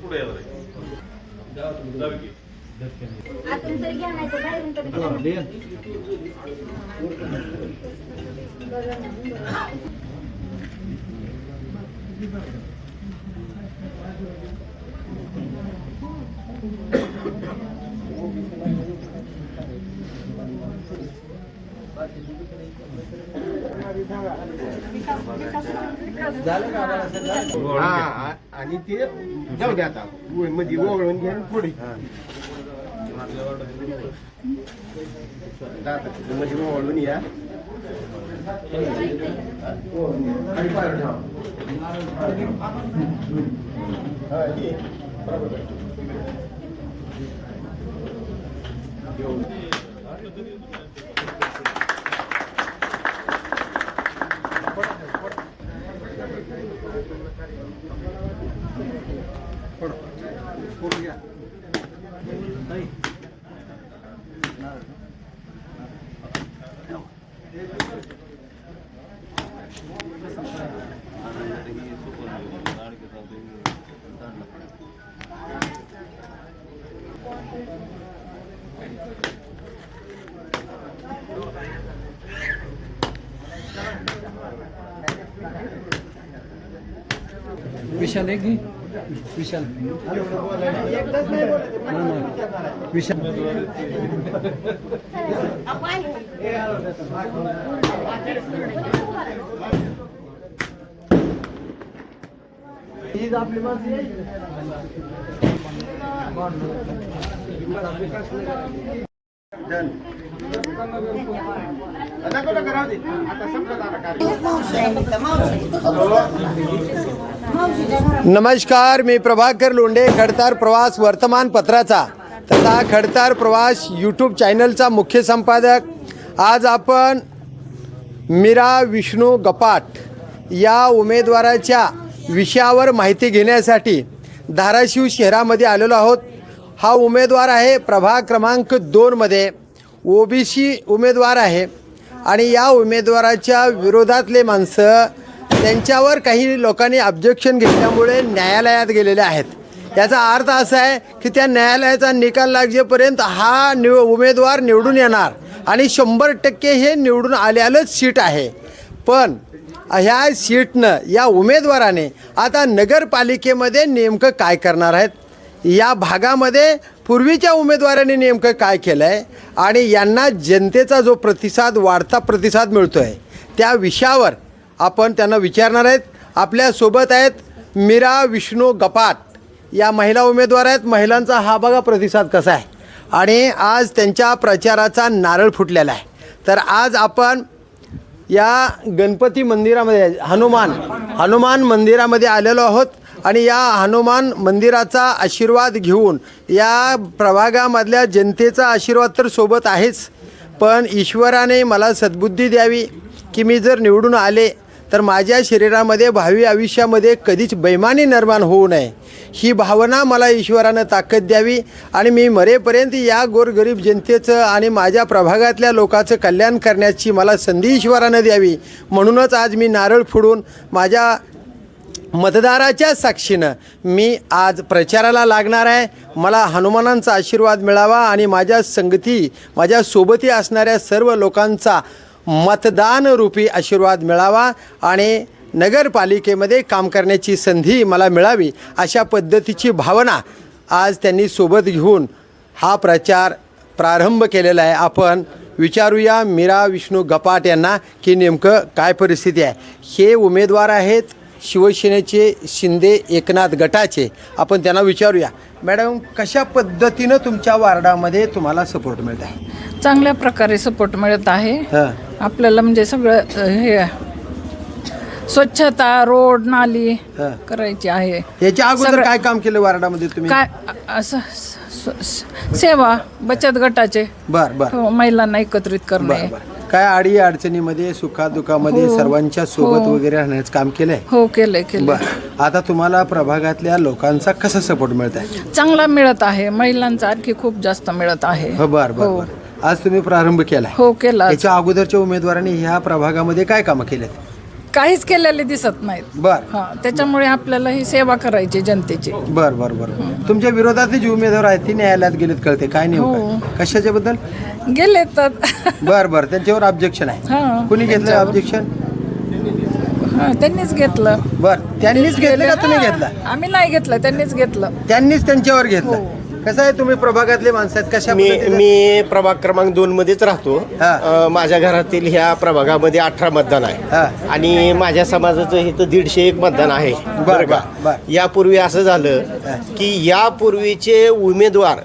पुढे जरा. जाऊ की. आतून तरी घ्या नाही तर बाहेरून तरी घ्या. हा आ- आणि ते जाऊ दे आता मध्ये वगळून घ्या आणि पुढे आता मध्ये वगळून या आणि पाय ठेवा. हा, ये. बरोबर विशाल आहे की विशाल विशाल Done. आता कोणा करावं ते? आता संपलं आता कार्यक्रम. नमस्कार मी प्रभाकर लोंढे खडतार प्रवास वर्तमानपत्राचा. तथा खडतार प्रवास यूट्यूब चॅनलचा मुख्य संपादक. आज आपण मीरा विष्णू गपाट या उमेदवाराच्या विषयावर माहिती घेण्यासाठी धाराशिव शहरामध्ये आलेलो आहोत. हा उमेदवार आहे प्रभाग क्रमांक दोनमध्ये ओ बी सी उमेदवार आहे. आणि या उमेदवाराच्या विरोधातले माणसं त्यांच्यावर काही लोकांनी ऑब्जेक्शन घेतल्यामुळे न्यायालयात गेलेले आहेत. याचा अर्थ असा आहे की त्या न्यायालयाचा निकाल लागजेपर्यंत हा निव उमेदवार निवडून येणार आणि शंभर टक्के हे निवडून आलेलंच सीट आहे. पण ह्या सीटनं या उमेदवाराने आता नगरपालिकेमध्ये नेमकं काय करणार आहेत? या भागामध्ये पूर्वीच्या उमेदवाराने नेमकं काय केलं आहे आणि यांना जनतेचा जो प्रतिसाद वाढता प्रतिसाद मिळतो आहे त्या विषयावर आपण त्यांना विचारणार आहेत. आपल्यासोबत आहेत मीरा विष्णू गपाट या महिला उमेदवार आहेत. महिलांचा हा बघा प्रतिसाद कसा आहे. आणि आज त्यांच्या प्रचाराचा नारळ फुटलेला आहे. तर आज आपण या गणपती मंदिरामध्ये हनुमान हनुमान मंदिरामध्ये आलेलो आहोत. आणि या हनुमान मंदिराचा आशीर्वाद घेऊन या प्रभागामधल्या जनतेचा आशीर्वाद तर सोबत आहेच. पण ईश्वराने मला सद्बुद्धी द्यावी की मी जर निवडून आले तर माझ्या शरीरामध्ये भावी आयुष्यामध्ये कधीच बैमानी निर्माण होऊ नये. ही भावना मला ईश्वरानं ताकद द्यावी आणि मी मरेपर्यंत या गोरगरीब जनतेचं आणि माझ्या प्रभागातल्या लोकांचं कल्याण करण्याची मला संधी ईश्वरानं द्यावी. म्हणूनच आज मी नारळ फोडून माझ्या मतदाराच्या साक्षीनं मी आज प्रचाराला लागणार आहे. मला हनुमानांचा आशीर्वाद मिळावा आणि माझ्या संगती माझ्या सोबती असणाऱ्या सर्व लोकांचा मतदानरूपी आशीर्वाद मिळावा आणि नगरपालिकेमध्ये काम करण्याची संधी मला मिळावी अशा पद्धतीची भावना आज त्यांनी सोबत घेऊन हा प्रचार प्रारंभ केलेला आहे. आपण विचारूया मीरा विष्णू गपाट यांना की नेमकं काय परिस्थिती आहे. हे उमेदवार आहेत शिवसेनेचे शिंदे एकनाथ गटाचे. आपण त्यांना विचारूया. मॅडम कशा पद्धतीनं तुमच्या वार्डामध्ये तुम्हाला सपोर्ट मिळत आहे? चांगल्या प्रकारे सपोर्ट मिळत आहे. हां. आपल्याला म्हणजे सगळं अ, हे स्वच्छता रोड नाली हां. करायची आहे. याच्या अगोदर सगळं- काय काम केलं वार्डामध्ये तुम्ही? काय अ- असं स- स- सेवा बचत गटाचे. बर बर. हो, महिलांना एकत्रित करणे बर बर. काय अडी अडचणीमध्ये सुखादुखामध्ये हो. सर्वांच्या सोबत हो. वगैरे राहण्याचं काम केलंय? हो केलंय केलंय. बर. आता तुम्हाला प्रभागातल्या लोकांचा कसा सपोर्ट मिळत आहे चांगला मिळत आहे. महिलांचा आणखी खूप जास्त मिळत आहे. हो बर बर हो. बर. आज तुम्ही प्रारंभ केला हो केला याच्या अगोदरच्या उमेदवारांनी ह्या प्रभागामध्ये काय कामं केलेत? काहीच केलेले दिसत नाहीत. बर. हा त्याच्यामुळे आपल्याला ही सेवा करायची जनतेची. बर बर बर. तुमच्या विरोधातले जे उमेदवार आहेत ते न्यायालयात गेलेत कळते. काय नाही हो. कशाच्या बद्दल? गेले तर बर बर. त्यांच्यावर ऑब्जेक्शन आहे. हा. कुणी घेतलं. ऑब्जेक्शन हा, त्यांनीच घेतलं. बर. त्यांनीच घेतलं का तुम्ही हा, घेतलं आम्ही नाही घेतलं त्यांनीच घेतलं. त्यांनीच त्यांच्यावर घेतलं. कसं आहे तुम्ही प्रभागातले माणसं आहेत कशा मी? मी प्रभाग क्रमांक दोन मध्येच राहतो हा. अ, माझ्या घरातील ह्या प्रभागामध्ये अठरा मतदान हा. आहे आणि माझ्या समाजाचं इथं दीडशे एक मतदान आहे बर, बरं का बर. यापूर्वी असं झालं की यापूर्वीचे उमेदवार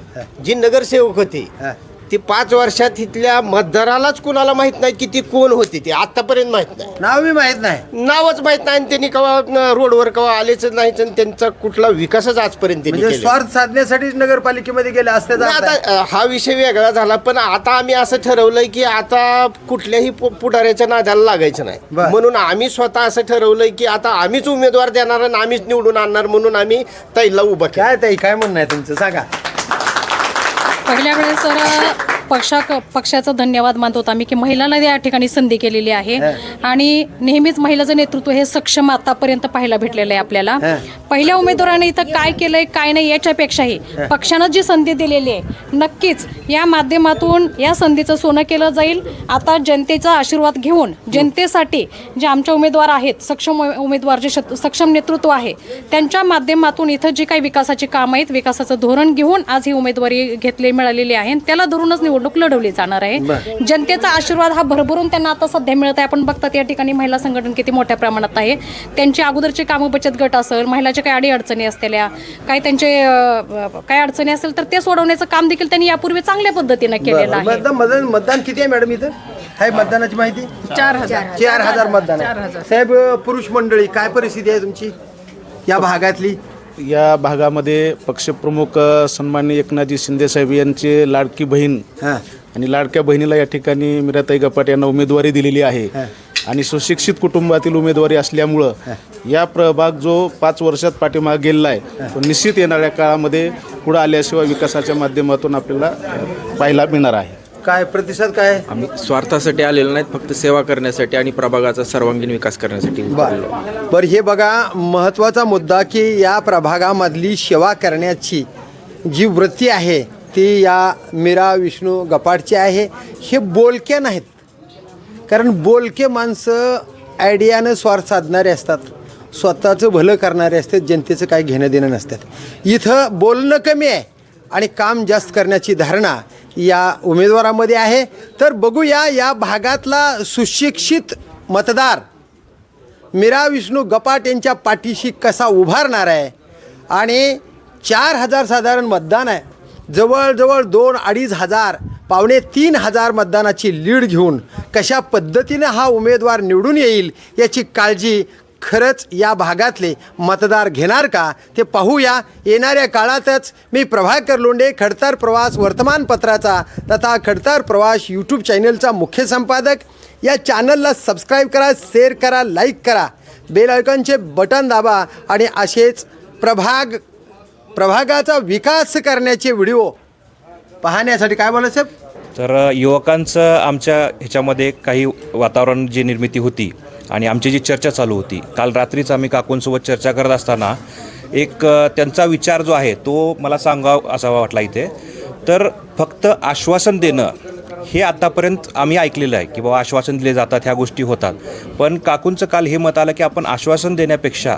जी नगरसेवक होते हा. ते पाच वर्षात इथल्या मतदारालाच कुणाला माहीत नाही की ती कोण होती ते. आतापर्यंत माहीत नाही. नाव बी माहीत नाही. नावच माहीत नाही आणि त्यांनी कवा रोडवर कवा आलेच नाहीच आणि त्यांचा कुठला विकासच आजपर्यंत त्यांनी म्हणजे केलेला स्वार्थ साधण्यासाठीच नगरपालिकेमध्ये गेले असते नाही, आता अ, हा विषय वेगळा झाला पण आता आम्ही असं ठरवलंय की आता कुठल्याही पु- पुढाऱ्याच्या नादाला लागायचं नाही. बर. म्हणून आम्ही स्वतः असं ठरवलंय की आता आम्हीच उमेदवार देणार आणि आम्हीच निवडून आणणार म्हणून आम्ही ताईला उभं केलं. काय ताई काय म्हणणं आहे तुमचं? सांगा. पहिल्या वेळेस तर पक्षा पक्षाचं धन्यवाद मानतो होतो आम्ही की महिलांना या ठिकाणी संधी केलेली आहे. आणि नेहमीच महिलाचं नेतृत्व हे सक्षम आतापर्यंत पाहायला भेटलेलं आहे आपल्याला. पहिल्या उमेदवाराने इथं काय केलंय काय नाही याच्यापेक्षाही पक्षानं जी संधी दिलेली आहे नक्कीच या माध्यमातून या संधीचं सोनं केलं जाईल. आता जनतेचा आशीर्वाद घेऊन जनतेसाठी जे आमचे उमेदवार आहेत सक्षम उमे- उमेदवार जे सक्षम नेतृत्व आहे त्यांच्या माध्यमातून इथं जी काही विकासाची कामं आहेत विकासाचं धोरण घेऊन आज ही उमेदवारी घेतली मिळालेली आहे. आणि त्याला धरूनच निवडणूक लढवली जाणार आहे. जनतेचा आशीर्वाद हा भरभरून त्यांना आता सध्या मिळत आहे. आपण बघतात या ठिकाणी महिला संघटन किती मोठ्या प्रमाणात आहे. त्यांची अगोदरची कामं बचत गट असेल महिलाच्या काही अडीअडचणी असलेल्या काही त्यांचे काही अडचणी असेल तर ते सोडवण्याचं काम देखील त्यांनी यापूर्वी चांगल्या पद्धतीनं केलेलं आहे. मतदान मतदान मतदान किती आहे मॅडम इथं? आहे मतदानाची माहिती? चार हजार. चार हजार मतदान आहे. साहेब पुरुष मंडळी काय परिस्थिती आहे तुमची? या भागातली? या भागामध्ये पक्षप्रमुख अ, सन्माननीय एकनाथजी शिंदेसाहेब यांचे लाडकी बहीण हां. आणि लाडक्या बहिणीला या ठिकाणी मीराताई गपाट यांना उमेदवारी दिलेली आहे. आणि सुशिक्षित कुटुंबातील उमेदवारी असल्यामुळं या प्रभाग जो पाच वर्षात पाठीमागे गेलेला आहे तो निश्चित येणाऱ्या काळामध्ये पुढे आल्याशिवाय विकासाच्या माध्यमातून आपल्याला पाहायला मिळणार आहे. काय प्रतिसाद काय? आम्ही स्वार्थासाठी आलेलो नाहीत फक्त सेवा करण्यासाठी आणि प्रभागाचा सर्वांगीण विकास करण्यासाठी बर. बर हे बघा महत्त्वाचा मुद्दा की या प्रभागामधली सेवा करण्याची जी वृत्ती आहे ती या मीरा विष्णू गपाटची आहे हे बोलके नाहीत. कारण बोलके माणसं आयडियानं स्वार्थ साधणारे असतात. स्वतःचं भलं करणारे असतात जनतेचं काही घेणं देणं नसतात. इथं बोलणं कमी आहे आणि काम जास्त करण्याची धारणा या उमेदवारामध्ये आहे. तर बघूया या भागातला सुशिक्षित मतदार मीरा विष्णू गपाट यांच्या पाठीशी कसा उभारणार आहे. आणि चार हजार साधारण मतदान आहे. जवळजवळ दोन अडीच हजार पावणे तीन हजार मतदानाची लीड घेऊन कशा पद्धतीनं हा उमेदवार निवडून येईल याची काळजी खरंच या भागातले मतदार घेणार का ते पाहूया. येणाऱ्या काळातच मी प्रभाकर लोंडे खडतर प्रवास वर्तमानपत्राचा तथा खडतर प्रवास यूट्यूब चॅनलचा मुख्य संपादक. या चॅनलला सबस्क्राईब करा शेअर करा लाईक करा. बेल आयकॉनचे बटन दाबा आणि असेच प्रभाग प्रभागाचा विकास करण्याचे व्हिडिओ पाहण्यासाठी काय बोला साहेब? तर युवकांचं आमच्या ह्याच्यामध्ये काही वातावरण जी निर्मिती होती आणि आमची जी चर्चा चालू होती काल रात्रीच आम्ही काकूंसोबत चर्चा करत असताना एक त्यांचा विचार जो आहे तो मला सांगावा असावा वाटला इथे. तर फक्त आश्वासन देणं हे आतापर्यंत आम्ही ऐकलेलं आहे की बाबा आश्वासन दिले जातात ह्या गोष्टी होतात. पण काकूंचं काल हे मत आलं की आपण आश्वासन देण्यापेक्षा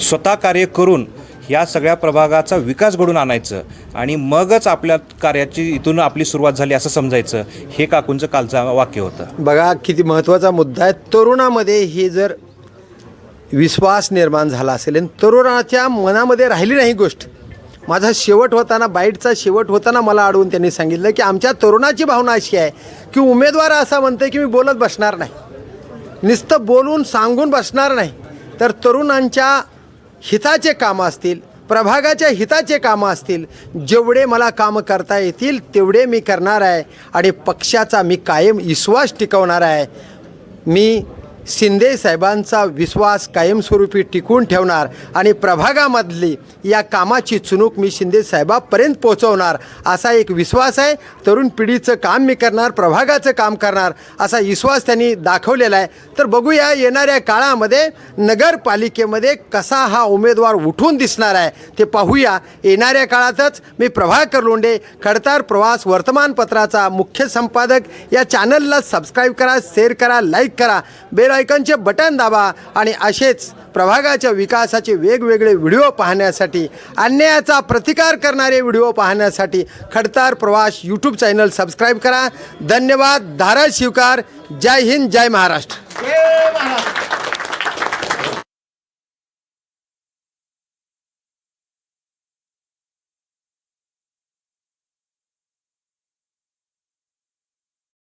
स्वतः कार्य करून या सगळ्या प्रभागाचा विकास घडून आणायचं आणि मगच आपल्या कार्याची इथून आपली सुरुवात झाली असं समजायचं हे काकूंचं कालचं वाक्य होतं. बघा किती महत्त्वाचा मुद्दा आहे. तरुणामध्ये हे जर विश्वास निर्माण झाला असेल आणि तरुणाच्या मनामध्ये राहिली नाही गोष्ट माझा शेवट होताना बाईटचा शेवट होताना मला अडवून त्यांनी सांगितलं की आमच्या तरुणाची भावना अशी आहे की उमेदवार असा म्हणते की मी बोलत बसणार नाही. नुसतं बोलून सांगून बसणार नाही. तर तरुणांच्या हिताचे कामं असतील प्रभागाच्या हिताचे कामं असतील जेवढे मला कामं करता येतील तेवढे मी करणार आहे आणि पक्षाचा मी कायम विश्वास टिकवणार आहे. मी शिंदे साहेबांचा विश्वास कायमस्वरूपी टिकवून ठेवणार आणि प्रभागामधली या कामाची चुणूक मी शिंदे साहेबापर्यंत पोहोचवणार असा एक विश्वास आहे. तरुण पिढीचं काम मी करणार प्रभागाचं काम करणार असा विश्वास त्यांनी दाखवलेला आहे. तर बघूया येणाऱ्या काळामध्ये नगरपालिकेमध्ये कसा हा उमेदवार उठून दिसणार आहे ते पाहूया. येणाऱ्या काळातच मी प्रभाकर लोंडे खडतार प्रवास वर्तमानपत्राचा मुख्य संपादक. या चॅनलला सबस्क्राईब करा शेअर करा लाईक करा. बेल आयकॉनचे बटन दाबा आणि असेच प्रभागाच्या विकासाचे वेगवेगळे व्हिडिओ पाहण्यासाठी अन्यायाचा प्रतिकार करणारे व्हिडिओ पाहण्यासाठी खडतार प्रवास यूट्यूब चॅनल सबस्क्राईब करा. धन्यवाद. धारा शिवकार जय हिंद जय महाराष्ट्र.